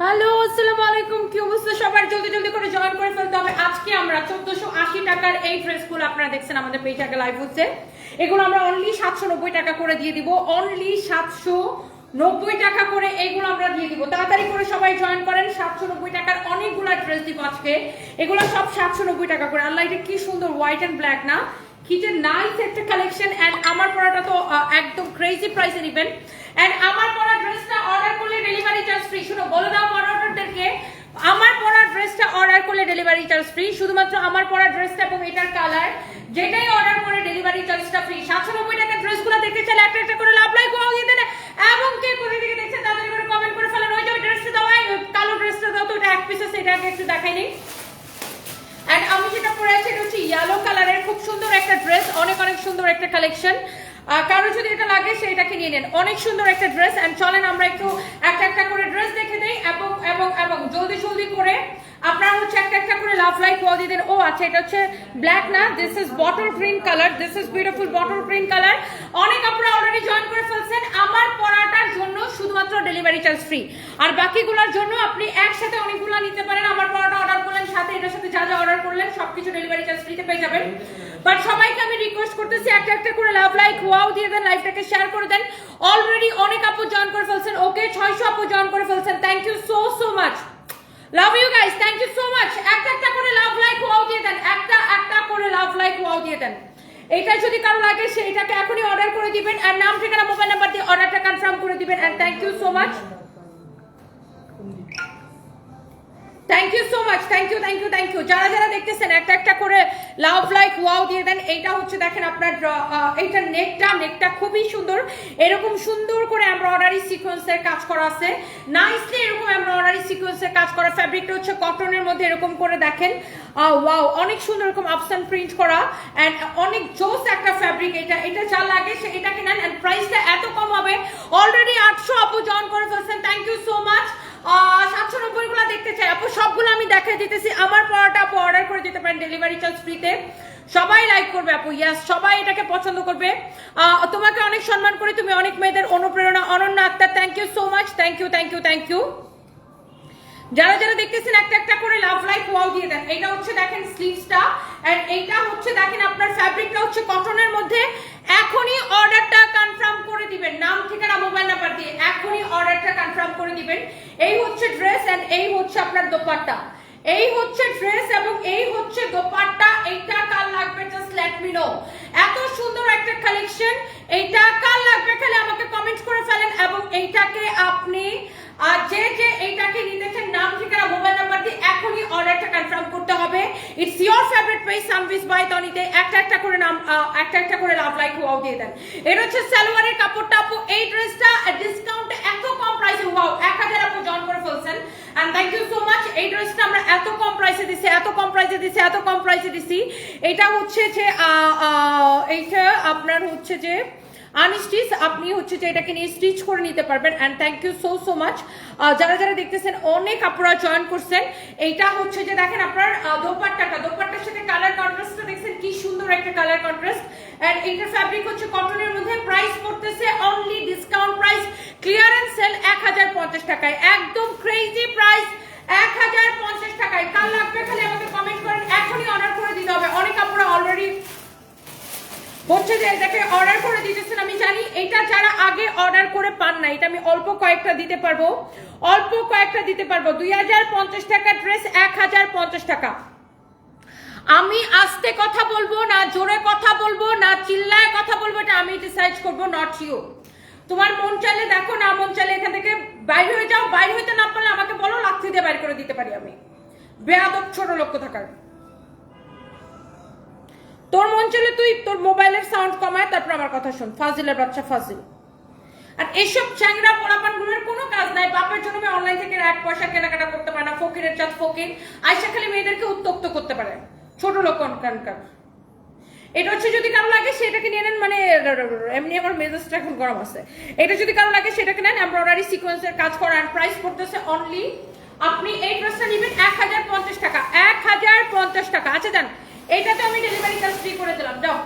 Hello, আসসালামু আলাইকুম। কি অবস্থা? সবার জলদি জলদি করে জয়েন করে ফেলতে হবে। আজকে আমরা চোদ্দশো আশি টাকার এই ড্রেসগুলো আপনারা দেখছেন আমাদের পেজ আগে লাইভ হচ্ছে। এগুলো আমরা অনলি সাতশো নব্বই টাকা করে দিয়ে দিব। অনলি সাতশো নব্বই টাকা করে এইগুলো আমরা দিয়ে দিব। তাড়াতাড়ি করে সবাই জয়েন করেন। সাতশো নব্বই টাকার অনেকগুলো ড্রেস দিব আজকে। এগুলো সব সাতশো নব্বই টাকা করে। আল্লাহ, এটা কি সুন্দর হোয়াইট অ্যান্ড ব্ল্যাক না? কি যে নাইস একটা কালেকশন এন্ড আমার পরাটা তো একদম ক্রেজি প্রাইসে নেবেন। এন্ড আমার পরা ড্রেসটা অর্ডার করলে ডেলিভারি চার্জ ফ্রি শুনো, বলে দাও অর্ডারদেরকে আমার পরা ড্রেসটা অর্ডার করলে ডেলিভারি চার্জ ফ্রি শুধুমাত্র আমার পরা ড্রেসটা এবং এটার কালার যেটাই অর্ডার করে ডেলিভারি চার্জটা ফ্রি সাতশো টাকার ড্রেসগুলো দেখতে চাইলে একটা একটা করে লাভ লাইক ওয়াও দিয়ে দেন এবং কে কোথা থেকে দেখছেন তাদের করে কমেন্ট করে ফেলেন ওই যে ড্রেসটা দাও কালো ড্রেসটা দাও তো এটা এক পিস এটাকে একটু দেখাই নেই এন্ড আমি যেটা পরে আছি, এটা হচ্ছে ইয়েলো কালারের খুব সুন্দর একটা ড্রেস অনেক অনেক সুন্দর একটা কালেকশন কারও যদি এটা লাগে সেটাকে নিয়ে নেন। অনেক সুন্দর একটা ড্রেস এন্ড চলেন, আমরা একটু একটা একটা করে ড্রেস দেখে দেই। এবং এবং এবং জলদি জলদি করে আপনারা হচ্ছে একটা একটা করে লাভ লাইক ওয়াল দিয়ে দেন। ও আচ্ছা এটা হচ্ছে ব্ল্যাক না। This is bottle green colour this is beautiful bottle green colour অনেক আপনারা অলরেডি জয়েন করে ফেলছেন। আমার পড়াটার জন্য শুধুমাত্র ডেলিভারি চার্জ ফ্রি আর বাকিগুলোর জন্য আপনি একসাথে অনেকগুলো নিতে পারেন। আমার পড়াটা অর্ডার করলেন, সাথে এটার সাথে যা যা অর্ডার করলেন, সবকিছু ডেলিভারি চার্জ ফ্রিতে পেয়ে যাবেন। বাট সবাইকে আমি রিকোয়েস্ট করতেছি একটা একটা করে লাভ লাইক ওয়াও দিয়ে দেন লাইভটাকে শেয়ার করে দেন। অলরেডি অনেক আপু জয়েন করে ফেলছেন ওকে ছয়শো আপু জয়েন করে ফেলছেন। Thank you so so much love you guys thank you so much একটা একটা করে লাভ লাইক ওয়াও দিয়ে দেন। একটা একটা করে লাভ লাইক ওয়াও দিয়ে দেন। এটা যদি কারও লাগে, সেইটাকে এখনই অর্ডার করে দিবেন। আর নাম, ঠিকানা মোবাইল নাম্বার দিয়ে অর্ডারটা কনফার্ম করে দিবেন। And thank you so much thank you so much thank you thank you thank you যারা যারা দেখতেছেন, একটা একটা করে লাভ লাইক ওয়াও দিয়ে দেন। এইটা হচ্ছে দেখেন আপনার এইটা নেকটা নেকটা খুবই সুন্দর। এরকম সুন্দর করে এমব্রয়ডারি সিকোয়েন্সের কাজ করা আছে। নাইসলি এরকম এমব্রয়ডারি সিকোয়েন্সের কাজ করা। ফ্যাব্রিকটা হচ্ছে কটনের মধ্যে এরকম করে দেখেন। ওয়াও অনেক সুন্দর এরকম আপসান প্রিন্ট করা। অ্যান্ড অনেক জোস একটা ফ্যাব্রিক এটা। এটা যা লাগে সে এটাকে নেন। অ্যান্ড প্রাইসটা এত কম হবে। অলরেডি আটশো আপু জয়েন করে ফেলছেন। থ্যাংক ইউ সো মাচ সাতশো দেখতে চাই। আপু, সবগুলো আমি দেখাই দিতেছি। আমার পড়াটা আপু অর্ডার করে দিতে পারেন ডেলিভারি চার্জ ফ্রিতে সবাই লাইক করবে আপু ইয়াস সবাই এটাকে পছন্দ করবে। তোমাকে অনেক সম্মান করি, তুমি অনেক মেয়েদের অনুপ্রেরণা, Ananya Akter thank you so much thank you thank you thank you যারা যারা দেখতেছেন একটা একটা করে লাভ লাইক ওয়াও দিয়ে দেন এটা হচ্ছে দেখেন স্লিভসটা এন্ড এইটা হচ্ছে দেখেন আপনার ফ্যাব্রিকটা হচ্ছে কটনের মধ্যে। এখনই অর্ডারটা কনফার্ম করে দিবেন, নাম, ঠিকানা মোবাইল নাম্বার দিয়ে এখনই অর্ডারটা কনফার্ম করে দিবেন। এই হচ্ছে ড্রেস এন্ড এই হচ্ছে আপনার দোপাট্টা। এই হচ্ছে ড্রেস এবং এই হচ্ছে দোপাট্টা, এইটা কার লাগবে? জাস্ট লেট মি নো এত সুন্দর একটা কালেকশন এইটা কার লাগবে? খালি আমাকে কমেন্ট করে ফেলেন এবং এইটাকে আপনি আর যে যে এইটাকে নিতে চান নাম, ঠিকানা, মোবাইল নাম্বার দিয়ে এখনই অর্ডারটা কনফার্ম করতে হবে। It's your favourite page Sanvis by তনিতে একটা একটা করে নাম একটা একটা করে লাভ লাইক ওয়াও দিয়ে দেন। এটা হচ্ছে সালোয়ারের কাপড়টা, আপু, এই ড্রেসটা ডিসকাউন্ট এত কম প্রাইসে ওয়াও এক হাজার আপু জন করে ফেলছেন। And thank you so much এই ড্রেসটা আমরা এত কম প্রাইসে দিছি, এত কম প্রাইসে দিছি, এত কম প্রাইসে দিছি। এটা হচ্ছে যে এইটা আপনার হচ্ছে যে আনস্টিচ আপনি হচ্ছে যে এটাকে নিয়ে স্টিচ করে নিতে পারবেন and thank you so so much যারা যারা দেখতেছেন, অনেক আপনারা জয়েন করছেন। এইটা হচ্ছে যে দেখেন আপনার দোপাট্টাটা, দোপাট্টার সাথে কালার কন্ট্রাস্টটা দেখছেন, কি সুন্দর একটা কালার কন্ট্রাস্ট অ্যান্ড এইটার ফ্যাব্রিক হচ্ছে কটনের মধ্যে প্রাইস পড়তেছে only discount price clearance sale এক হাজার পঞ্চাশ টাকায়। একদম ক্রেজি প্রাইস এক হাজার পঞ্চাশ টাকায়। কাল লাগবে খালি আমাকে কমেন্ট করেন, এখনই অর্ডার করে দিতে হবে। অনেক আপনারা অলরেডি হচ্ছে যে এটাকে অর্ডার করে দিতেছেন, আমি জানি, এটা যারা আগে অর্ডার করে পান না এটা আমি অল্প কয়েকটা দিতে পারব। অল্প কয়েকটা দিতে পারব। দুই হাজার পঞ্চাশ টাকা ড্রেস এক হাজার পঞ্চাশ টাকা। আমি আস্তে কথা বলব, না জোরে কথা বলব, না চিল্লায় কথা বলব, এটা আমি ডিসাইড করব নট ইউ তোমার মন চাইলে দেখো, না মন চাইলে এখান থেকে বাইরে হয়ে যাও। বাইরে হইতে না পারলে আমাকে বলো, লাথি দিয়ে বাইর করে দিতে পারি আমি। বেয়াদব ছোট লক্ষ্য থাকার তোর মন চলে তুই তোর মোবাইলের সাউন্ড কমায়, তারপর আমার কথা শোন। ফাজিলের বাচ্চা ফাজিল। আর এইসব চ্যাংরা পোলাপানগুলোর কোনো কাজ নাই। বাপের জন্য অনলাইন থেকে এক পয়সা কেনাকাটা করতে পারে না। ফকিরের চাঁদ ফকির। আয়সা খালি মেয়েদেরকে উত্তক্ত করতে পারে। ছোট লোক কানকার এটা হচ্ছে যদি কারও লাগে সেটাকে নিয়ে নেন মানে এমনি আমার মেজাজটা এখন গরম আছে। এটা যদি কারও লাগে, সেটাকে নেন। এমব্রয়ডারি সিকোয়েন্সের কাজ করা আর প্রাইস পড়তেছে অনলি আপনি এই ড্রেসটা নেবেন এক হাজার পঞ্চাশ টাকা। এক হাজার পঞ্চাশ টাকা। আচ্ছা দেন এটা তো আমি ডেলিভারি চার্জ ফ্রি করে দিলাম যাও।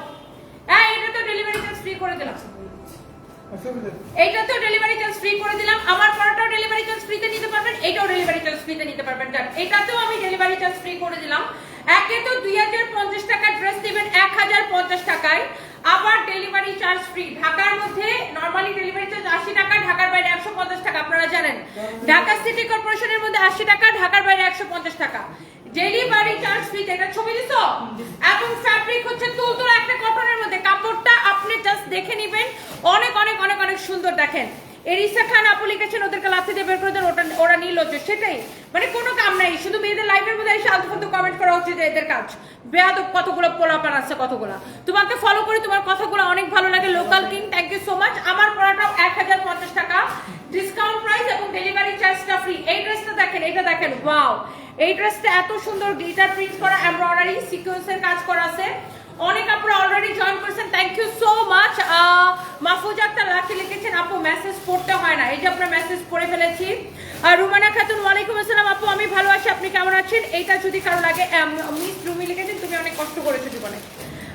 হ্যাঁ এটা তো ডেলিভারি চার্জ ফ্রি করে দিলাম। এইটা তো ডেলিভারি চার্জ ফ্রি করে দিলাম আমার পরটাও ডেলিভারি চার্জ ফ্রিতে নিতে পারবেন এটাও ডেলিভারি চার্জ ফ্রিতে নিতে পারবেন। ডান এটাতেও আমি ডেলিভারি চার্জ ফ্রি করে দিলাম। একে তো দুই হাজার পঞ্চাশ টাকার ড্রেস দিবেন এক হাজার পঞ্চাশ টাকায়। আবার ডেলিভারি চার্জ ফ্রি ঢাকার মধ্যে নর্মালি ডেলিভারি চার্জ আশি টাকা ঢাকার বাইরে একশো পঞ্চাশ টাকা আপনারা জানেন। ঢাকা সিটি কর্পোরেশনের মধ্যে আশি টাকা ঢাকার বাইরে একশো পঞ্চাশ টাকা। ডেলিভারি চার্জ ফ্রি এটা ছবি দিছো? এবং ফ্যাব্রিক হচ্ছে তুলতুল একটা কটনের মধ্যে। কাপড়টা আপনি জাস্ট দেখে নেবেন। অনেক অনেক অনেক অনেক সুন্দর দেখেন। এরিসা খান আপু লিখেছেন ওদেরকে লাথি দিয়ে বের করে দেন, ওটা ওরা নির্লজ্জ সেটাই। মানে কোনো কাম নাই, শুধু মেয়েদের লাইফের মধ্যে এসে আলতু ফালতু কমেন্ট করা হচ্ছে এদের কাজ। বেয়াদব, কতগুলো পোলাপান আছে, কতগুলো। তোমাকে ফলো করি, তোমার কথাগুলো অনেক ভালো লাগে local king thank you so much আমার পড়াটাও এক হাজার পঞ্চাশ টাকা। ডিসকাউন্ট প্রাইস এবং ডেলিভারি চার্জটা ফ্রি এই ড্রেসটা দেখেন এটা দেখেন ওয়াও এই ড্রেসটা এত সুন্দর গ্লিটার প্রিন্ট করা এমব্রয়ডারি সিকোয়েন্সের কাজ করা আছে। অনেক আপনারা অলরেডি জয়েন করেছেন thank you so much Mahfuza Akter Lucky লিখেছেন, আপু মেসেজ পড়তে হয় না। এই যে আপনার মেসেজ পড়ে ফেলেছি। আর রুমানা খাতুন, ওয়ালাইকুম আসসালাম, আপু, আমি ভালো আছি, আপনি কেমন আছেন? এইটা যদি কারও লাগে মিস রুমি লিখেছেন, তুমি অনেক কষ্ট করেছ জীবনে।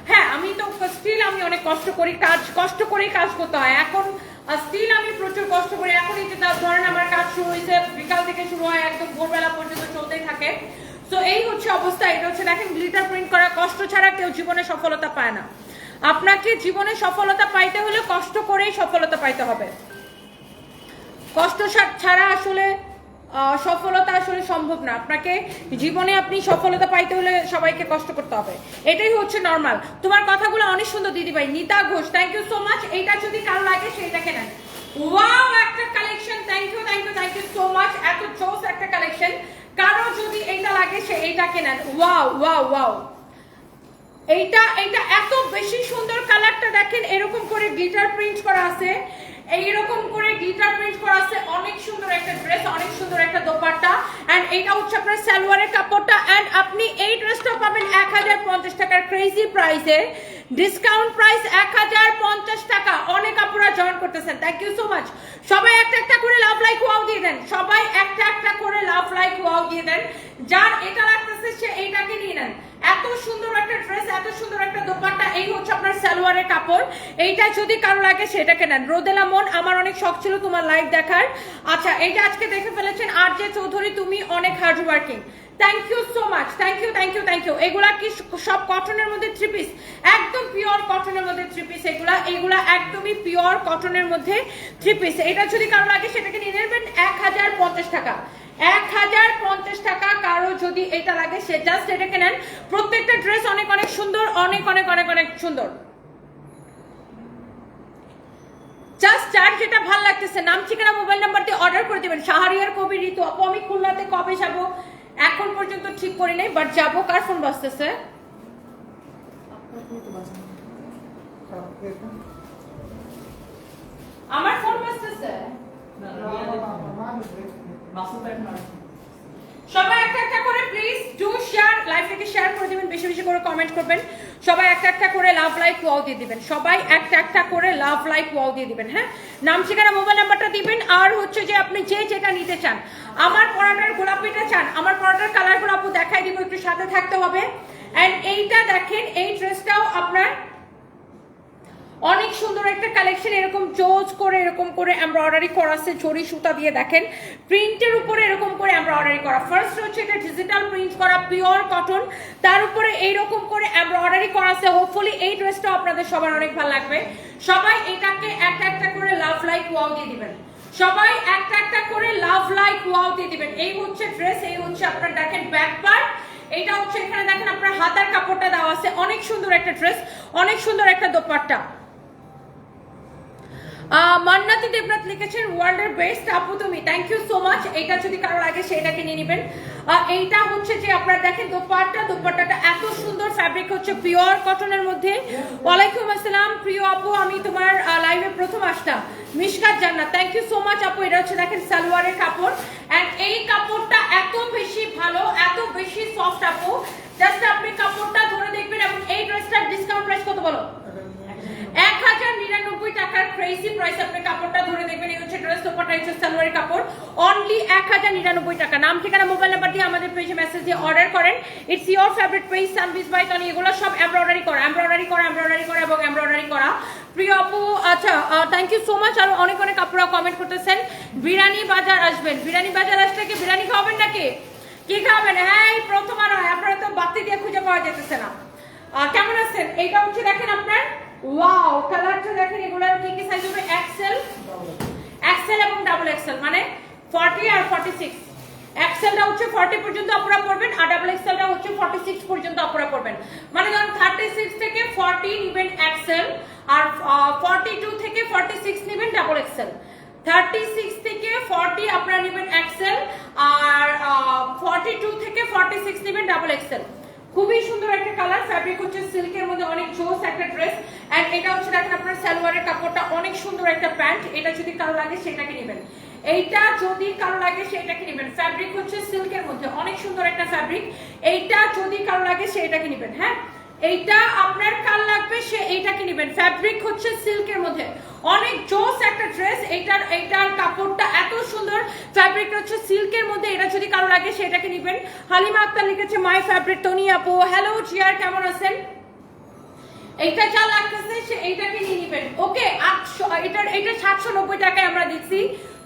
হ্যাঁ আমি তো স্টিল আমি অনেক কষ্ট করি, কাজ, কষ্ট করেই কাজ করতে হয়। এখন স্টিল আমি প্রচুর কষ্ট করি। এখন এই যে ধরেন আমার কাজ শুরু হয়েছে, বিকাল থেকে শুরু হয়, একদম ভোরবেলা পর্যন্ত চলতেই থাকে। তো এই হচ্ছে অবস্থা, এটা হচ্ছে দেখেন গ্লিটার প্রিন্ট করা, কষ্ট ছাড়া কেউ জীবনে সফলতা পায় না। আপনাকে জীবনে সফলতা পাইতে হলে কষ্ট করেই সফলতা পাইতে হবে। কষ্ট ছাড়া আসলে সফলতা আসলে সম্ভব না। আপনাকে জীবনে আপনি সফলতা পাইতে হলে সবাইকে কষ্ট করতে হবে। এটাই হচ্ছে নর্মাল তোমার কথাগুলো অনেক সুন্দর দিদি ভাই Nita Ghosh thank you so much এইটা যদি কারও লাগে সেইটাকে নেন। ওয়াও একটা collection thank you thank you thank you so much এত জোস একটা কালেকশন কারও যদি এইটা লাগে, সে এইটাকে নেন ওয়াও ওয়াও ওয়াও। এইটা এইটা এত বেশি সুন্দর কালারটা দেখেন, এরকম করে গ্লিটার প্রিন্ট করা আছে। এইরকম করে গ্লিটার প্রিন্ট করা আছে। অনেক সুন্দর একটা ড্রেস, অনেক সুন্দর একটা দোপাট্টা। এন্ড এটা হচ্ছে আপনার সালোয়ারের কাপড়টা। এন্ড আপনি এই ড্রেসটা পাবেন এক হাজার পঞ্চাশ টাকার ক্রেজি প্রাইসে ডিসকাউন্ট প্রাইস এক হাজার পঞ্চাশ টাকা। অনেক আপনারা জয়েন করতেছেন। থ্যাংক ইউ সো মাচ সবাই একটা একটা করে লাভ লাইক ওয়াও দিয়ে দেন। সবাই একটা একটা করে লাভ লাইক ওয়াও দিয়ে দেন। যার এটা লাগতেছে, সে এইটাকে নিয়ে নেন। এত সুন্দর একটা ড্রেস এত সুন্দর একটা দোপাট্টা, এই হচ্ছে আপনার সালোয়ারের কাপড়। এইটা যদি কারও লাগে, সেটাকে নেন। রোদেলা মন, আমার অনেক শখ ছিল তোমার লাইভ দেখার। আচ্ছা এইটা আজকে দেখে ফেলেছেন আর যে চৌধুরী, তুমি অনেক hard working thank you so much thank you thank you thank you এগুলা কি সব কটনের মধ্যে থ্রি পিস একদম পিওর কটনের মধ্যে থ্রি পিস এগুলা এগুলা একদমই পিওর কটনের মধ্যে থ্রি পিস এটা যদি কারও লাগে, সেটাকে নিয়ে নেবেন এক হাজার পঞ্চাশ টাকা। এক হাজার পঞ্চাশ টাকা কারও যদি এটা লাগে সে জাস্ট এটাকে নেন প্রত্যেকটা ড্রেস অনেক অনেক সুন্দর অনেক অনেক অনেক অনেক সুন্দর জাস্ট যার যেটা ভালো লাগতেছে নাম ঠিকানা মোবাইল নাম্বার দিয়ে অর্ডার করে দিবেন শাহরিয়ার কবি ঋতু আপু আমি খুলনাতে কবে যাব এখন পর্যন্ত ঠিক করি নাই বাট যাব কার ফোন বাজতেছে আমার ফোন বাজতেছে সবাই একটা একটা করে প্লিজ ডু শেয়ার লাইভটাকে শেয়ার করে দিবেন? বেশি বেশি করে কমেন্ট করবেন। সবাই একটা একটা করে লাভ লাইক ওয়াও দিয়ে দিবেন। সবাই একটা একটা করে লাভ লাইক ওয়াও দিয়ে দিবেন হ্যাঁ? নাম, ঠিকানা মোবাইল নাম্বারটা দিবেন। আর হচ্ছে যে আপনি যে যেটা নিতে চান, আমার পরাটার গোলাপিটা চান, আমার পরাটার কালারগুলো আপু দেখাই দিব, একটু সাথে থাকতে হবে। এন্ড এইটা দেখেন, এই ড্রেসটাও আপনার অনেক সুন্দর একটা কালেকশন এরকম জোজ করে, এরকম করে এমব্রয়ডারি করা আছে জরি সুতা দিয়ে দেখেন। প্রিন্টের উপরে এরকম করে এমব্রয়ডারি করা। ফার্স্ট হচ্ছে এটা ডিজিটাল প্রিন্ট করা পিওর কটন তার উপরে এইরকম করে এমব্রয়ডারি করা আছে। হোপফুলি এই ড্রেসটা আপনাদের সবার অনেক ভালো লাগবে। সবাই এটাকে একটা একটা করে লাভ লাইক ওয়াও দিয়ে দিবেন। সবাই একটা একটা করে লাভ লাইক ওয়াও দিয়ে দিবেন। এই হচ্ছে ড্রেস এই হচ্ছে আপনার দেখেন ব্যাক পার্ট এইটা হচ্ছে এখানে দেখেন আপনার হাতার কাপড়টা দেওয়া আছে। অনেক সুন্দর একটা ড্রেস অনেক সুন্দর একটা দোপাট্টা। মান্নাতি দেবনাথ লিখেছেন ওয়ার্ল্ডের বেস্ট আপু তুমি থ্যাংক ইউ সো মাচ এইটা যদি কারও লাগে সেটাকে নিয়ে নেবেন। এইটা হচ্ছে যে আপনারা দেখেন, দোপাট্টা, দোপাট্টাটা এত সুন্দর ফ্যাব্রিক হচ্ছে পিওর কটনের মধ্যে। ওয়ালাইকুম আসসালাম, প্রিয় আপু, আমি তোমার লাইভে প্রথম আসলাম। মিশকাত জান্নাত থ্যাংক ইউ সো মাচ আপু। এটা হচ্ছে দেখেন, সালোয়ারের কাপড়। এন্ড এই কাপড়টা এত বেশি ভালো, এত বেশি সফট আপু। জাস্ট আপনি কাপড়টা ধরে দেখবেন, এবং এই ড্রেসটার ডিসকাউন্ট প্রাইস কত বলো? এক হাজার নিরানব্বই টাকার ক্রেজি প্রাইস আপনি কাপড়টা ধরে দেখবেন, এই হচ্ছে ড্রেস দোপাটা হচ্ছে সালোয়ারের কাপড়। অনলি এক হাজার নিরানব্বই টাকা। নাম, ঠিকানা মোবাইল নাম্বার দিয়ে আমাদের পেজে মেসেজ দিয়ে অর্ডার করেন। It's your favourite page Sanvis by Toni এগুলো সব এমব্রয়ডারি করা এমব্রয়ডারি করা এমব্রয়ডারি করা এবং এমব্রয়ডারি করা। প্রিয় আপু আচ্ছা থ্যাংক ইউ সো মাচ আর অনেক অনেক আপুরা কমেন্ট করতেছেন। বিরিয়ানি বাজার আসবেন। বিরিয়ানি বাজার আসলে কি বিরিয়ানি খাওয়াবেন নাকি? কি খাবেন হ্যাঁ এই প্রথম আর হয়। আপনারা তো বাতি দিয়ে খুঁজে পাওয়া যেতেছে না। কেমন আছেন? এইটা হচ্ছে দেখেন আপনার ওয়াও কালারটা দেখেন এগুলোর কি কি সাইজ হবে? এক্সেল এক্সেল এবং ডাবল এক্সেল মানে 40 আর 46 এক্সেলটা হচ্ছে 40 পর্যন্ত আপনারা পড়বেন আর ডাবল এক্সেলটা হচ্ছে 46 পর্যন্ত আপনারা পড়বেন মানে ধরুন 36 থেকে 40 নেবেন এক্সেল আর আহ, 42 থেকে 46 নেবেন ডাবল এক্সেল 36 থেকে 40 আপনারা নেবেন এক্সেল আর আহ, 42 থেকে 46 নেবেন ডাবল এক্সেল খুবই সুন্দর একটা কালার ফ্যাব্রিক হচ্ছে সিল্কের মধ্যে অনেক জোস একটা ড্রেস এন্ড এটা হচ্ছে দেখেন আপনার সালোয়ারের কাপড়টা, অনেক সুন্দর একটা প্যান্ট। এটা যদি কারও লাগে সেটাকে নেবেন। এইটা যদি কারও লাগে সেটাকে নেবেন। ফ্যাব্রিক হচ্ছে সিল্কের মধ্যে, অনেক সুন্দর একটা ফ্যাব্রিক এইটা যদি কারও লাগে সেটাকে নেবেন হ্যাঁ? এইটা আপনার কার লাগবে? সে এইটাকে নেবেন। ফ্যাব্রিক হচ্ছে সিল্কের মধ্যে। অনেক জোস একটা ড্রেস এইটার এইটার কাপড়টা এত সুন্দর। ফ্যাব্রিকটা হচ্ছে সিল্কের মধ্যে। এটা যদি কারও লাগে সেটাকে নেবেন। হালিমা আক্তার লিখেছে মাই ফ্যাব্রিক টনি আপু। হ্যালো জিয়ার কেমন আছেন? এইটা যা লাগতেছে, সে এইটাকে নিয়ে নেবেন। ওকে আটশো এটার এটা সাতশো নব্বই টাকায় আমরা দিচ্ছি।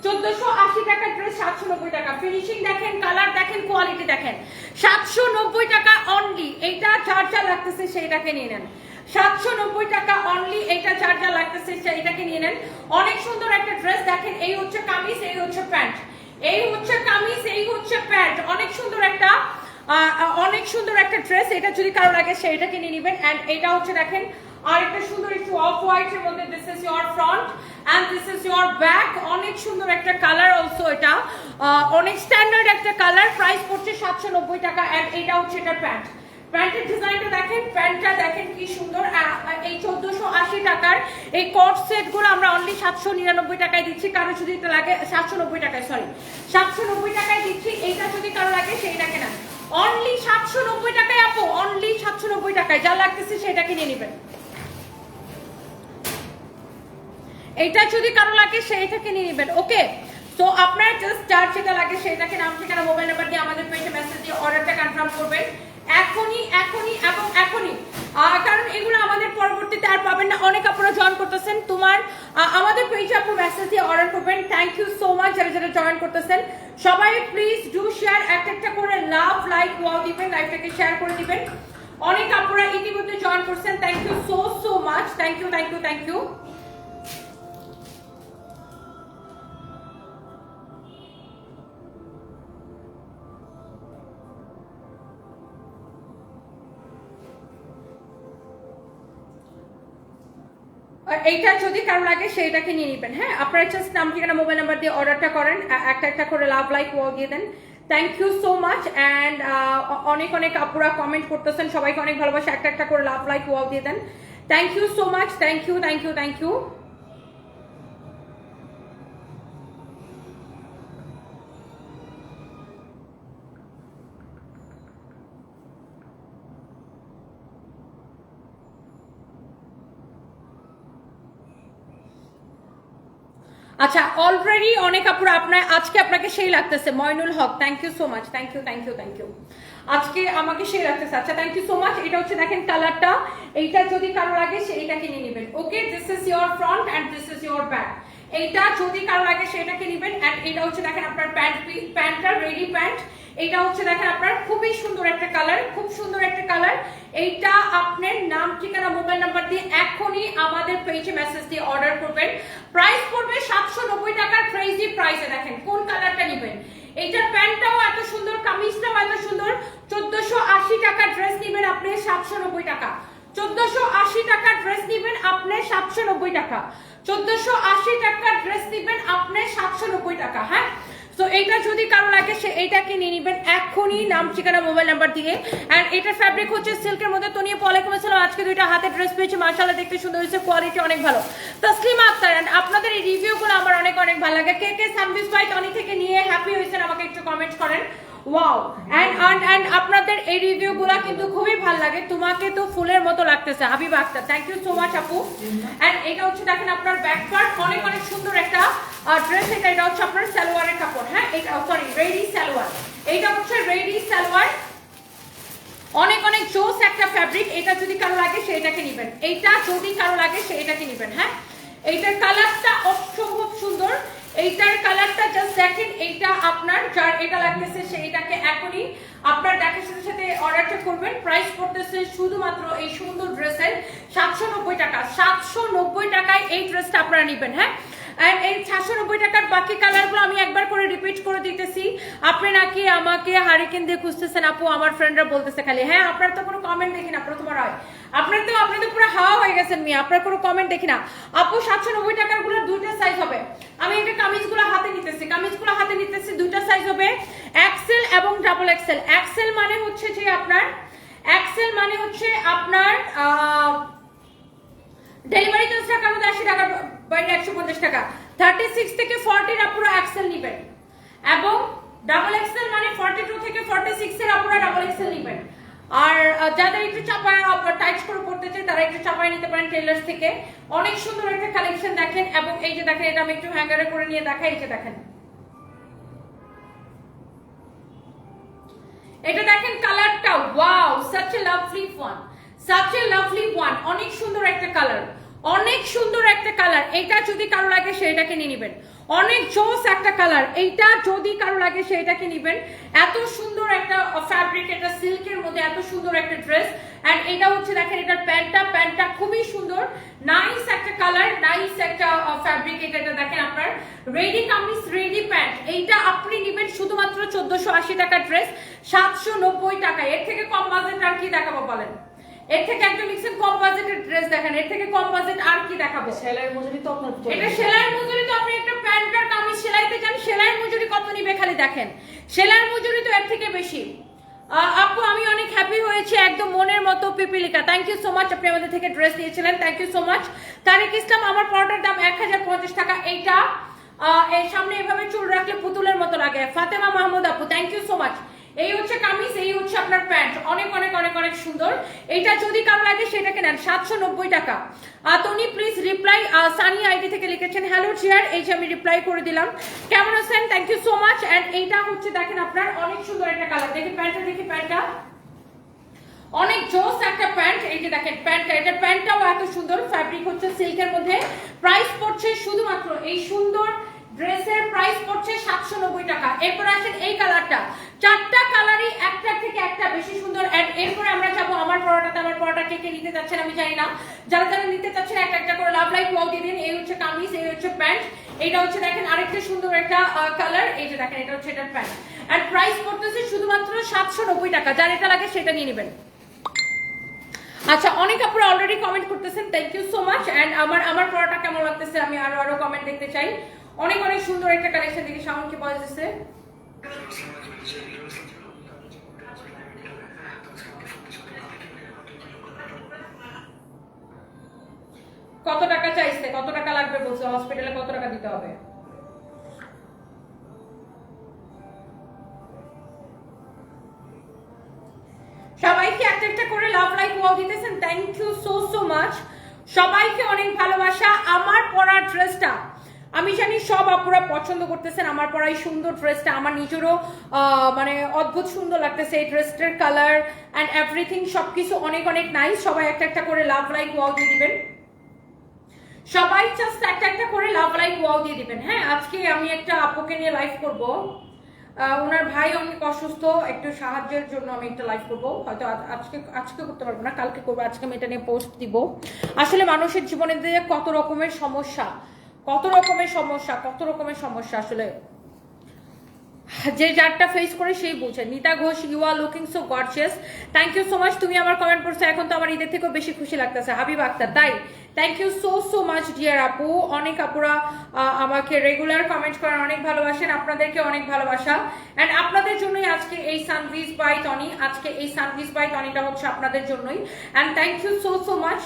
চোদ্দশো আশি টাকা ড্রেস সাতশো নব্বই টাকা। ফিনিশিং দেখেন কালার দেখেন কোয়ালিটি দেখেন। সাতশো নব্বই টাকা অনলি এইটা যা লাগতেছে সেইটাকে নিয়ে নেন। সাতশো নব্বই টাকা অনলি এইটা যা লাগতেছে সেইটাকে নিয়ে নেন। অনেক সুন্দর একটা ড্রেস দেখেন, এই হচ্ছে কামিজ, এই হচ্ছে প্যান্ট। এই হচ্ছে কামিজ, এই হচ্ছে প্যান্ট। অনেক সুন্দর একটা অনেক সুন্দর একটা ড্রেস এটা যদি কারও লাগে সেইটাকে নিয়ে নেবেন। এন্ড এটা হচ্ছে, দেখেন আর একটা সুন্দর একটু অফ হোয়াইট এর মধ্যে this is your front and this is your back অনেক সুন্দর একটা কালার অলসো এটা। অনেক স্ট্যান্ডার্ড একটা কালার প্রাইস পড়ছে সাতশো নব্বই টাকা এন্ড এটা হচ্ছে এটা প্যান্ট প্যান্টের ডিজাইনটা দেখেন প্যান্টটা দেখেন কি সুন্দর। এই চোদ্দশো আশি টাকার এই কট সেটগুলো আমরা অনলি সাতশো নিরানব্বই টাকায় দিচ্ছি। কারও যদি এটা লাগে, সাতশো নব্বই টাকায় সরি সাতশো নব্বই টাকায় দিচ্ছি। এইটা যদি কারও লাগে সেইটাকে না অনলি সাতশো নব্বই টাকায় আপু অনলি সাতশো নব্বই টাকায়। যা লাগতেছে সেটাকে নিয়ে নেবেন। এইটা যদি কারও লাগে, সেইটাকে নিয়ে নেবেন। ওকে তো আপনার জাস্ট যার যেটা লাগে সেটাকে নাম, ঠিকানা মোবাইল নাম্বার দিয়ে আমাদের পেজে মেসেজ দিয়ে অর্ডারটা কনফার্ম করবেন। এখনই এখনই এবং এখনই। কারণ এগুলো আমাদের পরবর্তীতে আর পাবেন না। অনেক আপনারা জয়েন করতেছেন। তোমার আমাদের পেজে আপনি মেসেজ দিয়ে অর্ডার করবেন। থ্যাংক ইউ সো মাচ যারা যারা জয়েন করতেছেন। সবাই প্লিজ ডু শেয়ার এক একটা করে লাভ লাইক ওয়াও দিবেন লাইভটাকে শেয়ার করে দিবেন। অনেক আপনারা ইতিমধ্যে জয়েন করছেন। Thank you so so much thank you thank you thank you এইটা যদি কারও লাগে, সেইটাকে নিয়ে নেবেন হ্যাঁ? আপনারা জাস্ট নাম, ঠিকানা, মোবাইল নাম্বার দিয়ে অর্ডারটা করেন একটা একটা করে লাভ লাইক ওয়াও দিয়ে দেন। Thank you so much and অনেক অনেক আপুরা কমেন্ট করতেছেন, সবাইকে অনেক ভালোবাসে, একটা একটা করে লাভ লাইক ওয়াও দিয়ে দেন। Thank you so much thank you thank you thank you আচ্ছা অলরেডি অনেক আপুরা আপনার, আজকে আপনাকে সেই লাগতেছে Moinul Haque. Thank you so much thank you thank you thank you আজকে আমাকে সেই লাগতেছে। আচ্ছা থ্যাংক ইউ সো মাচ এটা হচ্ছে দেখেন কালারটা এইটা যদি কারও লাগে, সে এটা কিনে নেবেন। Okay this is your front and this is your back এইটা যদি কারও লাগে, সেটাকে নেবেন। অ্যান্ড এটা হচ্ছে দেখেন আপনার প্যান্ট প্যান্টটা রেডি প্যান্ট এটা হচ্ছে দেখেন আপনার, খুবই সুন্দর একটা কালার খুব সুন্দর একটা কালার এইটা আপনার নাম, ঠিকানা মোবাইল নাম্বার দিয়ে এখনই আমাদের পেজে মেসেজ দিয়ে অর্ডার করবেন। প্রাইস পড়বে সাতশো নব্বই টাকার ক্রেজি প্রাইসে দেখেন, কোন কালারটা নেবেন? এইটার প্যান্টটাও এত সুন্দর, কামিজটাও এত সুন্দর। চোদ্দশো আশি টাকা ড্রেস নেবেন আপনি সাতশো নব্বই টাকা। চোদ্দশো আশি টাকা ড্রেস নিবেন আপনি সাতশো নব্বই টাকা। চোদ্দশো আশি টাকা ড্রেস নিবেন আপনি সাতশো নব্বই টাকা হ্যাঁ? তো এইটা যদি কারও লাগে, সে এইটাকে নিয়ে নিবেন। এখনই নাম, ঠিকানা, মোবাইল নাম্বার দিয়ে। এন্ড এটার ফ্যাব্রিক হচ্ছে সিল্কের মধ্যে। তো নিয়ে পলে কমেছিল আজকে দুইটা হাতে ড্রেস পেয়েছি। মার্শাল্লাহ দেখতে সুন্দর হয়েছে। কোয়ালিটি অনেক ভালো। তসলিমা আক্তার অ্যান্ড আপনাদের এই রিভিউগুলো আমার অনেক অনেক ভালো লাগে। কে কে সানভিস বাই টনি থেকে নিয়ে হ্যাপি হয়েছেন, আমাকে একটু কমেন্ট করেন। ওয়াও অ্যান্ড অ্যান্ড আপনাদের এই রিভিউগুলো কিন্তু খুবই ভালো লাগে। তোমাকে তো ফুলের মতো লাগতেছে, Habib Akter. Thank you so much আপু। অ্যান্ড এটা হচ্ছে দেখেন আপনার ব্যাক পার্ট অনেক অনেক সুন্দর একটা ড্রেস এটা এটা হচ্ছে আপনার সালোয়ারের কাপড়। হ্যাঁ এটা সরি রেডি সালোয়ার। এইটা হচ্ছে রেডি সালোয়ার। অনেক অনেক জোস একটা ফ্যাব্রিক এটা যদি কারও লাগে সেটাকে নেবেন। এইটা যদি কারও লাগে সেটাকে নেবেন। হ্যাঁ এইটার কালারটা অসম্ভব সুন্দর। এইটার কালারটা জাস্ট দেখেন, এইটা আপনার, যার এটা লাগতেছে সেইটাকে এখনই আপনার দেখার সাথে সাথে অর্ডারটা করবেন। প্রাইস পড়তেছে শুধুমাত্র এই সুন্দর ড্রেসের সাতশো নব্বই টাকা। সাতশো নব্বই টাকায় এই ড্রেসটা আপনারা নেবেন হ্যাঁ? And এই সাতশো নব্বই টাকার বাকি কালারগুলো আমি একবার করে রিপিট করে দিতেছি। আপনি নাকি আমাকে হারিকেন দিয়ে খুঁজতেছেন, আপু? আমার ফ্রেন্ডরা বলতেছে খালি। হ্যাঁ আপনার তো কোনো কমেন্ট দেখি না, প্রথমবার হয়। আপনার তো আপনি তো পুরো হাওয়া হয়ে গেছেন মেয়ে। আপনার কোনো কমেন্ট দেখি না। আপু, সাতশো নব্বই টাকারগুলো দুইটা সাইজ হবে। আমি এটা কামিজগুলো হাতে নিতেছি। কামিজগুলো হাতে নিতেছি, দুইটা সাইজ হবে। এক্সেল এবং ডাবল এক্সেল এক্সেল মানে হচ্ছে যে আপনার এক্সেল মানে হচ্ছে আপনার ডেলিভারি চার্জটা কারণ আশি টাকা, বাইরে একশো পঞ্চাশ টাকা। থার্টি সিক্স থেকে ফর্টির আপুরা এক্সেল নেবেন। এবং ডাবল এক্সেল মানে ফর্টি টু থেকে ফর্টি সিক্স এর ডাবল এক্সেল নেবেন। আর যাদের একটু চাপায় টাইট করে পড়তে চাই, তারা একটু চাপায় নিতে পারেন টেলার্স থেকে। অনেক সুন্দর একটা কালেকশন দেখেন, এবং এই যে দেখেন, এটা আমি একটু হ্যাঙ্গারে করে নিয়ে দেখাই, এই যে দেখেন। এটা দেখেন কালারটা wow such a lovely one such a lovely one অনেক সুন্দর একটা কালার অনেক সুন্দর একটা কালার এইটা যদি কারও লাগে সেটাকে নিয়ে নেবেন। অনেক জোস একটা কালার। এইটা যদি কারও লাগে সেটাকে নেবেন। এত সুন্দর একটা ফ্যাব্রিক এটা সিল্কের মধ্যে এত সুন্দর একটা ড্রেস এন্ড এটা হচ্ছে, দেখেন, এটার প্যান্টটা প্যান্টটা খুবই সুন্দর। নাইস একটা কালার নাইস একটা ফ্যাব্রিক এটা এটা দেখেন আপনার। রেডি কামিজ রেডি প্যান্ট এইটা আপনি নেবেন শুধুমাত্র চোদ্দশো আশি টাকা ড্রেস সাতশো নব্বই টাকা। এর থেকে কম বাজেট আর কি দেখাবো বলেন? এর থেকে একদম লিখছেন কম বাজেটের ড্রেস দেখেন। এর থেকে কম বাজেট আর কি দেখাবো? সেলাইয়ের মজুরি তো আপনার এটা। সেলাইয়ের মজুরি তো আপনি একটা প্যান্ট আর কামিজ সেলাইতে যান সেলাইয়ের মজুরি কত নিবে খালি দেখেন। সেলাইয়ের মজুরি তো এর থেকে বেশি। আপু আমি অনেক হ্যাপি হয়েছি একদম মনের মতো পিপিলিকা। থ্যাংক ইউ সো মাচ আপনি আমাদের থেকে ড্রেস নিয়েছিলেন। Thank you so much Tarek Islam আমার পরোটার দাম এক হাজার পঞ্চাশ টাকা। এইটা এর সামনে এভাবে চুল রাখলে পুতুলের মতো লাগে। ফাতেমা মাহমুদ আপু থ্যাংক ইউ সো মাচ এই হচ্ছে কামিজ, এই হচ্ছে আপনার প্যান্ট। অনেক অনেক অনেক অনেক সুন্দর। এইটা যদি কারও লাগে সেটাকে নেন সাতশো নব্বই টাকা। Toni please reply Sunny ID থেকে লিখেছেন হ্যালো চিয়ার এই যে আমি রিপ্লাই করে দিলাম। কেমন আছেন? Thank you so much and এইটা হচ্ছে, দেখেন আপনার, অনেক সুন্দর একটা কালার দেখি প্যান্টটা দেখি প্যান্টটা। অনেক জোস একটা প্যান্ট। এই যে দেখেন প্যান্টটা, এটা প্যান্টটাও এত সুন্দর। ফ্যাব্রিক হচ্ছে সিল্কের মধ্যে। প্রাইস পড়ছে শুধুমাত্র এই সুন্দর ড্রেসের প্রাইস পড়ছে সাতশো নব্বই টাকা। এরপর আসেন এই কালারটা চারটা কালারই একটা থেকে একটা বেশি সুন্দর, and এরপরে আমরা যাব আমার পরোটাতে আমার পরোটা কে কে নিতে চাচ্ছেন আমি জানি না। যারা যারা নিতে চাচ্ছেন, একটা একটা করে লাভ লাইক ওয়াও দিয়ে দিন। এই হচ্ছে কামিজ, এই হচ্ছে প্যান্ট এটা হচ্ছে দেখেন আরেকটা সুন্দর একটা কালার এই যে দেখেন, এটা হচ্ছে এটার প্যান্ট আর প্রাইস পড়তেছে শুধুমাত্র সাতশো নব্বই টাকা। যার এটা লাগে সেটা নিয়ে নেবেন। আচ্ছা অনেক আপনারা অলরেডি কমেন্ট করতেছেন thank you so much and আমার আমার পড়াটা কেমন লাগতেছে, আমি আরও আরও কমেন্ট দেখতে চাই। অনেক অনেক সুন্দর একটা কালেকশন দেখি সামন কি বলতেছে কত টাকা চাইছে? কত টাকা লাগবে বলছে? হসপিটালে কত টাকা দিতে হবে? সবাইকে একটা একটা করে লাভ লাইক ওয়াও দিতেছেন। Thank you so so much সবাইকে অনেক ভালোবাসা। আমার পরা ড্রেসটা আমি জানি সব আপুরা পছন্দ করতেছেন, আমার পরা এই সুন্দর ড্রেসটা আমার নিজেরও মানে অদ্ভুত সুন্দর লাগতেছে এই ড্রেসটার কালার অ্যান্ড এভরিথিং সবকিছু অনেক অনেক নাইস সবাই একটা একটা করে লাভ লাইক ওয়াও দিয়ে দিবেন। সবাই জাস্ট একটা একটা করে লাভ লাইক ওয়াও দিয়ে দিবেন। হ্যাঁ আজকে আমি একটা আপুকে নিয়ে লাইভ করব। ওনার ভাই অনেক অসুস্থ, একটু সাহায্যের জন্য আমি একটা লাইভ করব। হয়তো আজকে আজকে করতে পারব না, কালকে করব, আজকে আমি এটা নিয়ে পোস্ট দিব। আসলে মানুষের জীবনে কত রকমের সমস্যা কত রকমের সমস্যা, কত রকমের সমস্যা আসলে? যে যারটা ফেস করে সেই বুঝে। Nita Ghosh you are looking so gorgeous thank you so much তুমি আমার কমেন্ট করছ এখন তো আমার ঈদের থেকেও বেশি খুশি লাগতেছে। হাবিব আক্তার, তাই? Thank you so so much dear আপু। অনেক আপুরা আমাকে রেগুলার কমেন্ট করেন অনেক ভালোবাসেন। আপনাদেরকে অনেক ভালোবাসা। অ্যান্ড আপনাদের জন্যই আজকে এই সানভিজ বাই টনি আজকে এই সানভিজ বাই টনিটা হচ্ছে আপনাদের জন্যই। And thank you so so much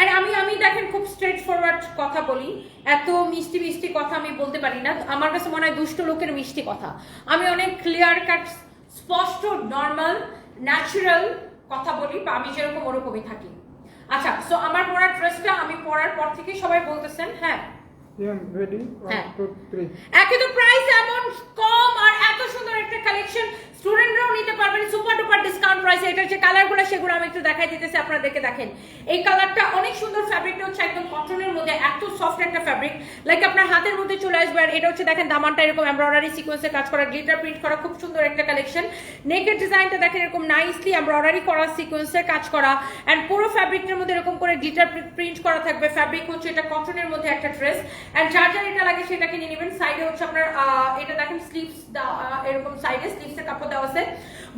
and আমি আমি দেখেন খুব স্ট্রেট ফরওয়ার্ড কথা বলি। এত মিষ্টি মিষ্টি কথা আমি বলতে পারি না। আমার কাছে মনে হয় দুষ্ট লোকের মিষ্টি কথা। আমি অনেক ক্লিয়ার কাট স্পষ্ট নর্মাল ন্যাচারাল কথা বলি বা আমি যেরকম ওরকমই থাকি। আচ্ছা সো আমার পরার ড্রেসটা আমি পরার পর থেকে সবাই বলতেছেন হ্যাঁ? হ্যাঁ। একে তো প্রাইস এমন কম আর এত সুন্দর একটা কালেকশন স্টুডেন্টরাও নিতে পারবেন সুপার ডুপার ডিসকাউন্ট প্রাইসে এটার যে কালারগুলো সেগুলো আমি একটু দেখাই দিতেছি, আপনাদেরকে দেখেন। এই কালারটা অনেক সুন্দর ফ্যাব্রিকটা হচ্ছে একদম কটনের মধ্যে এত সফট একটা ফ্যাব্রিক লাইক আপনার হাতের মধ্যে চলে আসবে, আর এটা হচ্ছে দেখেন দামানটা, এরকম এমব্রয়ডারি সিকোয়েন্সে কাজ করা গ্লিটার প্রিন্ট করা, খুব সুন্দর একটা কালেকশন নেকের ডিজাইনটা দেখেন, এরকম নাইসলি এমব্রয়ডারি করা সিকোয়েন্সের কাজ করা। অ্যান্ড পুরো ফ্যাব্রিকটার মধ্যে এরকম করে গ্লিটার প্রিন্ট করা থাকবে। ফ্যাব্রিক হচ্ছে এটা কটনের মধ্যে একটা ড্রেস অ্যান্ড যার যার এটা লাগে সেটা নিয়ে নেবেন। সাইডে হচ্ছে আপনার এটা দেখেন স্লিভস এরকম সাইডে স্লিভসের কাপড় দেওয়া আছে।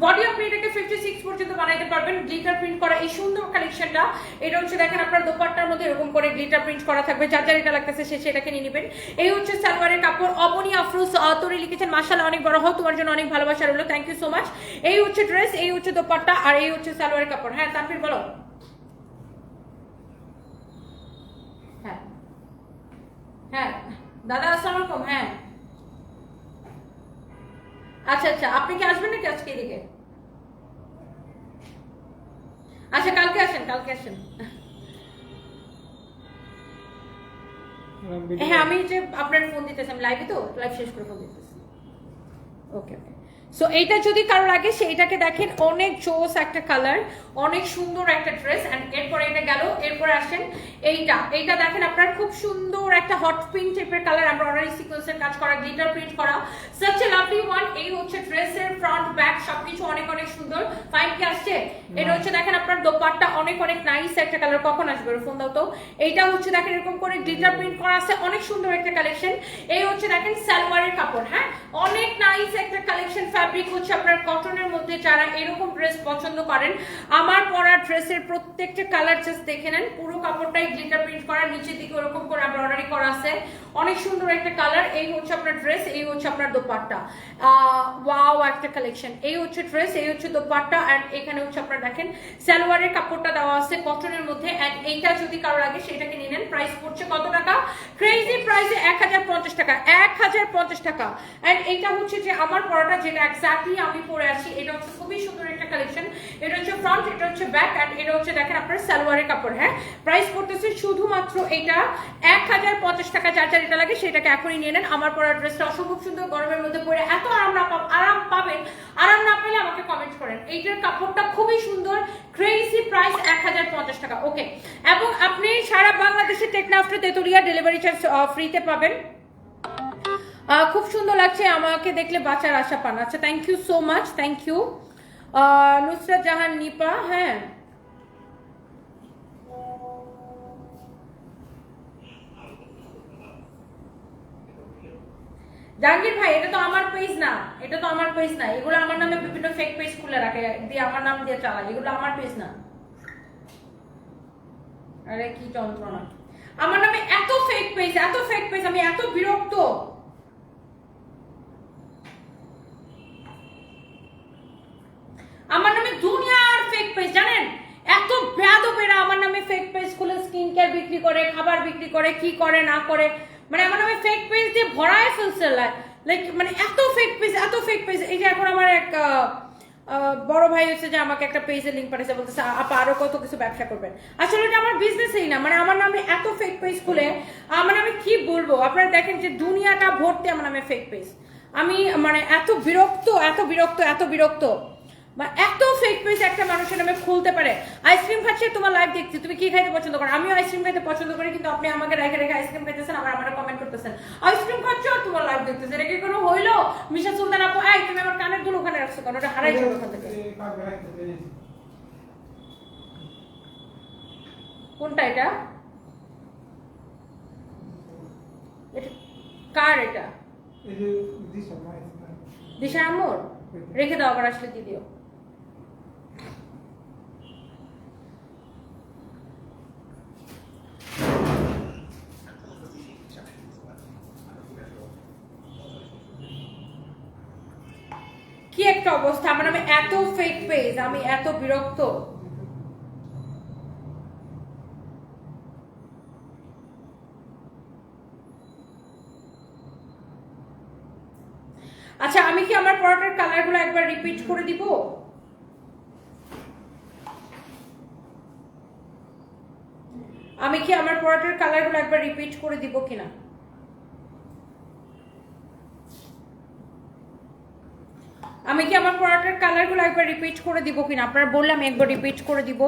বডি আপনি এটাকে ফিফটি সিক্স পর্যন্ত বানাইতে পারবেন। গ্লিটার প্রিন্ট করা এই সুন্দর কালেকশনটা এটা হচ্ছে দেখেন আপনার দোপাট্টার মধ্যে এরকম করে গ্লিটার প্রিন্ট করা থাকবে। যার যার এটা লাগতেছে, সে সেটাকে নিয়ে নেবেন। এই হচ্ছে সালোয়ারের কাপড়। অবনি আফরোজ তরি লিখেছেন মাসাল্লাহ অনেক বড় হোক। তোমার জন্য অনেক ভালোবাসা রইল। থ্যাংক ইউ সো মাচ এই হচ্ছে ড্রেস এই হচ্ছে দোপাট্টা, আর এই হচ্ছে সালোয়ারের কাপড়। হ্যাঁ তানফির বলো। হ্যাঁ। হ্যাঁ। দাদা, আসসালামু হ্যাঁ। আচ্ছা আচ্ছা আপনি কি আসবেন নাকি আজকে এদিকে? আচ্ছা কালকে আসেন কালকে আসেন। Um, video. হ্যাঁ আমি যে আপনার ফোন দিতেছি আমি লাইভে তো লাইভ শেষ করে ফোন দিতেছি। ওকে ওকে সো এইটা যদি কারও লাগে সেইটাকে দেখেন অনেক জোস একটা কালার অনেক সুন্দর একটা ড্রেস এন্ড এরপরে এটা গেল এরপরে আসেন এইটা। এইটা দেখেন আপনার খুব সুন্দর একটা হট পিঙ্ক টাইপের কালার আমরা অনারি সিকোয়েন্সের কাজ করা গ্লিটার প্রিন্ট করা। সাচ এ লাভলি ওয়ান এই হচ্ছে ড্রেসের ফ্রন্ট ব্যাক সবকিছু অনেক অনেক সুন্দর। ফাইন কি আসছে? এটা হচ্ছে দেখেন আপনার দোপাট্টা অনেক অনেক নাইস একটা কালার কখন আসবে ফোন দাও তো? এইটা হচ্ছে দেখেন এরকম করে গ্লিটার প্রিন্ট করা আছে অনেক সুন্দর একটা কালেকশন এই হচ্ছে দেখেন সালোয়ারের কাপড় হ্যাঁ? অনেক নাইস একটা কালেকশন ফ্যাব্রিক হচ্ছে আপনার কটনের মধ্যে যারা এরকম ড্রেস পছন্দ করেন, আমার পরা ড্রেসের প্রত্যেকটা কালার জাস্ট দেখে নেন। পুরো কাপড়টাই গ্লিটার প্রিন্ট করা, নিচের দিকে ওরকম করে এমব্রয়ডারি করা আছে। অনেক সুন্দর একটা কালার এই হচ্ছে আপনার ড্রেস এই হচ্ছে আপনার দোপাট্টা। ওয়াও একটা কালেকশন এই হচ্ছে ড্রেস এই হচ্ছে দোপাট্টা এন্ড এখানে হচ্ছে আপনার দেখেন, সালোয়ারের কাপড়টা দেওয়া আছে কটনের মধ্যে এন্ড এইটা যদি কারও লাগে, সেটাকে নিয়ে নেন। প্রাইস পড়ছে কত টাকা? ক্রেজি প্রাইসে এক হাজার পঞ্চাশ টাকা, এক হাজার পঞ্চাশ টাকা। এন্ড এইটা হচ্ছে যে আমার পরাটা, যেটা এক্স্যাক্টলি আমি পরে আছি। এটা হচ্ছে খুবই সুন্দর একটা কালেকশন এটা হচ্ছে ফ্রন্ট এটা হচ্ছে ব্যাক এন্ড এটা হচ্ছে দেখেন আপনার সালোয়ারের কাপড় হ্যাঁ? প্রাইস পড়তেছে শুধুমাত্র এটা এক হাজার পঞ্চাশ টাকা, যার যার এটা লাগে সেটাকে এখনই নিয়ে নেন। আমার পরা ড্রেসটা অসম্ভব সুন্দর, গরমের মধ্যে পরে এত আরাম না আরাম পাবেন। আরাম না পেলে আমাকে কমেন্ট করেন। এইটার কাপড়টা খুবই সুন্দর ক্রেজি প্রাইস এক হাজার পঞ্চাশ টাকা। ওকে এবং আপনি সারা বাংলাদেশে টেকনাফটা তেতুলিয়া ডেলিভারি চার্জ ফ্রিতে পাবেন। খুব সুন্দর লাগছে আমাকে দেখলে বাঁচার আশা পান। আচ্ছা thank you so much thank you Nusrat Jahan, Nipa হ্যাঁ। জাহাঙ্গীর ভাই, এটা তো আমার পেজ না, এটা তো আমার পেজ না। এগুলো আমার নামে বিভিন্ন ফেক পেজ খুলে রাখে, দিয়ে আমার নাম দিয়ে চালায়। এগুলো আমার পেজ না। আরে, কি যন্ত্রণা। আমার নামে এত ফেক পেজ এত ফেক পেজ আমি এত বিরক্ত। আমার নামে দুনিয়ার ফেক পেজ জানেন? এত বেয়াদবেরা আমার নামে ফেক পেজ খুলে স্কিন কেয়ার বিক্রি করে, খাবার বিক্রি করে, কি করে, না করে। মানে আমার নামে ফেক পেজ দিয়ে ভরায় ফেলছে লাইক মানে এত ফেক পেজ এত ফেক পেজ এই যে এখন আমার এক বড় ভাই হচ্ছে যে আমাকে একটা পেজের লিঙ্ক পাঠিয়েছে বলতেছে আপা, আরও কত কিছু ব্যবসা করবেন? আসলে এটা আমার বিজনেসই না। মানে আমার নামে এত ফেক পেজ খুলে, আমার নামে কি বলব? আপনারা দেখেন যে দুনিয়াটা ভর্তি আমার নামে ফেক পেজ আমি মানে এত বিরক্ত এত বিরক্ত এত বিরক্ত। বা এত ফেক পেজ একটা মানুষের নামে খুলতে পারে। আইসক্রিম খাচ্ছে তোমার লাইভ দেখছি। তুমি কি খাইতে পছন্দ করো? আমিও আইসক্রিম খাইতে পছন্দ করি কিন্তু আপনি আমাকে রেখে রেখে আইসক্রিম খাইতেছেন আবার আমার কমেন্ট করতেছেন। আইসক্রিম খাচ্ছ আর তোমার লাইভ দেখতেছেন এটা কি কোনো হইল? মিশা সুলতান আপু এই তুমি আমার কানের দুল ওখানে রাখছো কেন? ওটা হারাই যাবে ওখান থেকে। কোনটা এটা? এটা কার এটা? দিশা আম্মুর? রেখে দাও আবার আসলে দিয়ে একটা অবস্থা। আমার আমি এত ফেক পেজ আমি এত বিরক্ত। আচ্ছা আমি কি আমার পরোটার কালারগুলো একবার রিপিট করে দিব? আমি কি আমার পরোটার কালারগুলো একবার রিপিট করে দিব কিনা? একবার রিপিট করে দিব কিনা? আপনারা বললাম একবার রিপিট করে দিব।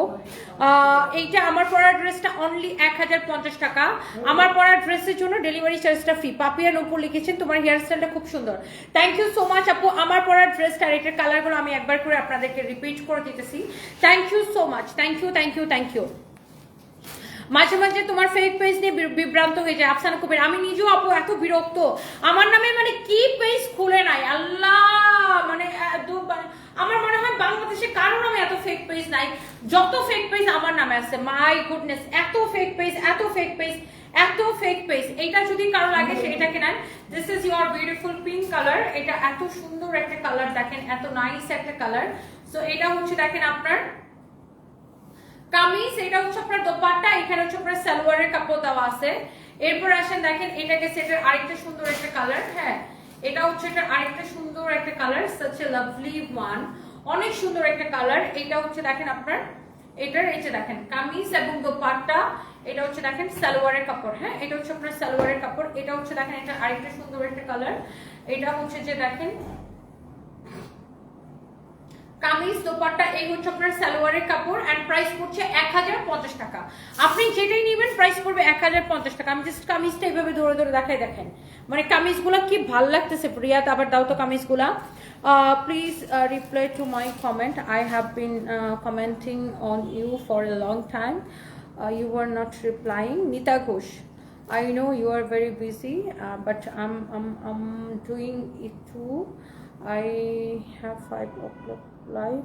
এইটা আমার পরার ড্রেসটা অনলি এক হাজার পঞ্চাশ টাকা। আমার পরার ড্রেসের জন্য ডেলিভারি চার্জটা ফ্রি পাপিয়ার উপর লিখেছেন, তোমার হেয়ার স্টাইলটা খুব সুন্দর। থ্যাংক ইউ সো মাচ আপু। আমার পরার ড্রেসটা আর এটার কালারগুলো আমি একবার করে আপনাদেরকে রিপিট করে দিতেছি। Thank you so much thank you thank you thank you মাঝে মাঝে তোমার ফেক পেজ নিয়ে বিভ্রান্ত হয়ে যায়, আফসানা কবির। আমি নিজেও, আপু, এত বিরক্ত। আমার নামে মানে কি পেজ খুলে নাই? আল্লাহ! মানে আমার মনে হয় বাংলাদেশে কারও নামে এত ফেক পেজ নাই। যত ফেক পেজ আমার নামে আছে মাই গুডনেস এত ফেক পেজ এত ফেক পেজ এত ফেক পেজ এইটা যদি কারও লাগে সেটাকে নেন। This is your beautiful pink colour এটা এত সুন্দর একটা কালার দেখেন, এত নাইস একটা কালার সো এটা হচ্ছে দেখেন আপনার কামিজ, এটা হচ্ছে আপনার দোপাট্টা, এখানে হচ্ছে আপনার সালোয়ারের কাপড় দেওয়া আছে। এরপর আসেন দেখেন, এটাকে সেটার আরেকটা সুন্দর একটা কালার হ্যাঁ। এটা হচ্ছে এটা আরেকটা সুন্দর একটা colour such a lovely one অনেক সুন্দর একটা কালার এটা হচ্ছে দেখেন আপনার, এটার এই যে দেখেন, কামিজ এবং দোপাট্টা। এটা হচ্ছে দেখেন সালোয়ারের কাপড় হ্যাঁ? এটা হচ্ছে আপনার সালোয়ারের কাপড়। এটা হচ্ছে দেখেন, এটা আরেকটা সুন্দর একটা কালার এটা হচ্ছে যে দেখেন, কামিজ, দোপাট্টা, এই হচ্ছে আপনার সালোয়ারের কাপড়। এন্ড প্রাইস পড়ছে এক হাজার পঞ্চাশ টাকা। আপনি যেটাই নেবেন প্রাইস পড়বে এক হাজার পঞ্চাশ টাকা। আমি জাস্ট কামিজটা এইভাবে ধরে ধরে দেখাই, দেখেন। মানে কামিজগুলো কি ভালো লাগতেছে? প্রিয়া আবার দাও তো কামিজগুলা। Please reply to my comment I have been commenting on you for a long time you are not replying Nita Ghosh I know you are very busy but I'm I'm doing it too I have five o'clock live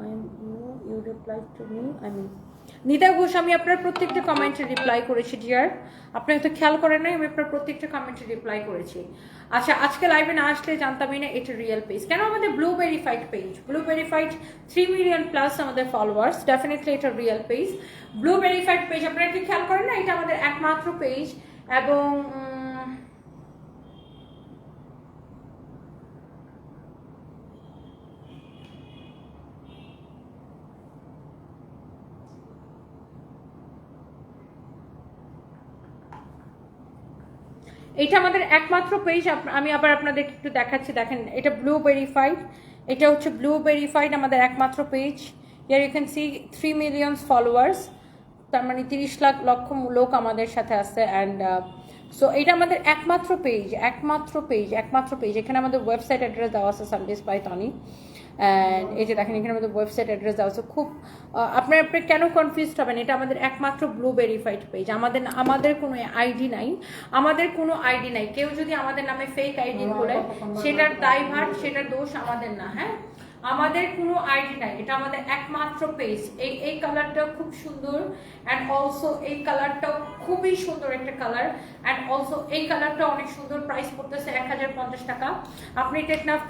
I am you you reply to me I mean Nita Ghosh, আমি আপনার প্রত্যেকটা কমেন্টে reply করেছি deer আপনি হয়তো খেয়াল করেন নাই, আমি আপনার প্রত্যেকটা কমেন্টে রিপ্লাই করেছি। আচ্ছা আজকে লাইভে না আসলে জানতামই না, এটা রিয়েল পেজ কেন আমাদের blue verified page blue verified three million plus আমাদের ফলোয়ার্স ডেফিনেটলি এটা real page blue verified page আপনারা কি খেয়াল করেন না, এটা আমাদের একমাত্র পেজ এবং এটা আমাদের একমাত্র পেজ আমি আবার আপনাদের একটু দেখাচ্ছি, দেখেন, এটা ব্লু ভেরিফাইড এটা হচ্ছে ব্লু ভেরিফাইড আমাদের একমাত্র page yeah you can see three million followers তার মানে তিরিশ লাখ, লক্ষ লোক আমাদের সাথে আছে অ্যান্ড সো এটা আমাদের একমাত্র পেজ একমাত্র পেজ একমাত্র পেজ এখানে আমাদের ওয়েবসাইট অ্যাড্রেস দেওয়া আছে সানডেস বাই টনি অ্যান্ড এই যে দেখেন এখানে আমাদের ওয়েবসাইট অ্যাড্রেস দেওয়া আছে। খুব আপনার আপনি কেন কনফিউজড হবেন? এটা আমাদের একমাত্র ব্লু ভেরিফাইড পেজ আমাদের আমাদের কোনো আইডি নাই। আমাদের কোনো আইডি নাই। কেউ যদি আমাদের নামে ফেক আইডি করে সেটার দায়ভার সেটার দোষ আমাদের না হ্যাঁ? আমাদের কোনো আইডি নাই, এটা আমাদের একমাত্র পেজ এই এই কালারটাও খুব সুন্দর অ্যান্ড অলসো এই কালারটাও খুবই সুন্দর একটা কালার অ্যান্ড অলসো এই কালারটা অনেক সুন্দর প্রাইস পড়তেছে এক হাজার পঞ্চাশ টাকা। আপনি টেকনাফ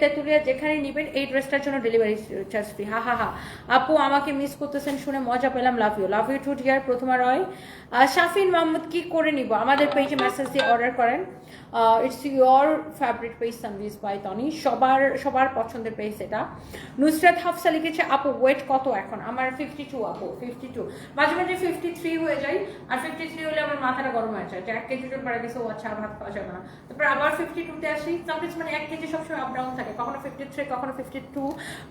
তেঁতুলিয়া যেখানে নেবেন, এই ড্রেসটার জন্য ডেলিভারি চার্জ ফ্রি হা হা হা। আপু, আমাকে মিস করতেছেন শুনে মজা পেলাম love you love you too dear Prothoma Roy. Shafin Mohammad কি করে নিব? আমাদের পেজে মেসেজ দিয়ে অর্ডার করেন। It's your favourite page Sanvees by Tony সবার সবার পছন্দের পেজ এটা। নুসরাত হাফসা লিখেছে, আপু ওয়েট কত এখন? আমার ফিফটি টু আপু ফিফটি টু মাঝে মাঝে ফিফটি থ্রি হয়ে যায়, আর ফিফটি থ্রি হলে আমার মাথাটা গরম হয়ে যায়। এক কেজি পরে গেছে ও আচ্ছা ভাত খাওয়া যাবে না। তারপর আবার ফিফটি টুতে আসি। সামটাইমস মানে এক কেজি সবসময় আপ ডাউন থাকে, কখনো ফিফটি থ্রি কখনো ফিফটি টু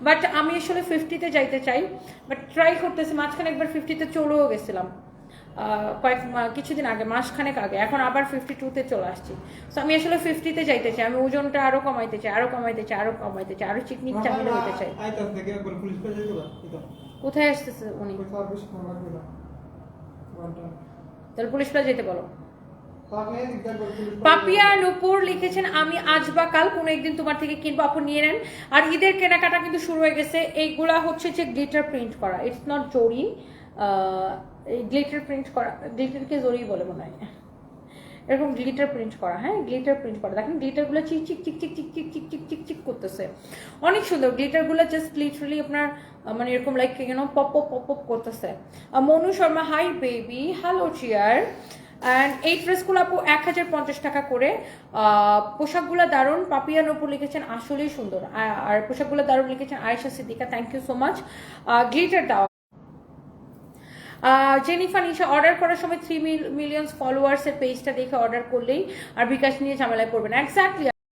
বাট আমি আসলে ফিফটিতে যাইতে চাই। বাট ট্রাই করতেছি, মাঝখানে একবার ফিফটিতে চলেও গেছিলাম। কয়েক কিছুদিন আগে মাসখানেক আগে এখন আবার ফিফটি টুতে চলে আসছি। সো আমি আসলে ফিফটিতে চাইতে চাই আমি ওজনটা আরও কমাইতে চাই আরও কমাইতে চাই। আরও কমাইতে চাই আরও চিকনিক চামিলে হতে চাই কোথায় আসতেছে উনি? তাহলে পুলিশ প্লাস যেতে বলো। পাপিয়া নুপুর লিখেছেন আমি আজ বা কাল কোনো একদিন তোমার থেকে কিনবো আপু নিয়ে নেন। আর ঈদের কেনাকাটা কিন্তু শুরু হয়ে গেছে এইগুলা হচ্ছে যে গ্লিটার প্রিন্ট করা। ইটস নট জরি এই গ্লিটার প্রিন্ট করা গ্লিটারকে জরি বলে মনে হয়। এরকম গ্লিটার প্রিন্ট করা হ্যাঁ? গ্লিটার প্রিন্ট করা। দেখেন গ্লিটারগুলো চিক চিক চিক চিক চিক চিক চিক চিক চিক চিক করতেছে। অনেক সুন্দর গ্লিটারগুলো জাস্ট লিটারালি আপনার মানে এরকম লাইক কেন পপ পপ পপ পপ করতেছে। Manu Sharma hi baby hello cheer and এই ড্রেসগুলো আপু এক হাজার পঞ্চাশ টাকা করে। পোশাকগুলো দারুণ। পাপিয়ার ওপর লিখেছেন আসলেই সুন্দর। আর পোশাকগুলো দারুণ লিখেছেন Ayesha Siddika. Thank you so much glitter দাও। জেনিফার নিশা অর্ডার করার সময় থ্রি মিলিয়ন ফলোয়ার্স এর পেজটা দেখে অর্ডার করলেই আর বিকাশ নিয়ে ঝামেলায় পড়বেন এক্স্যাক্টলি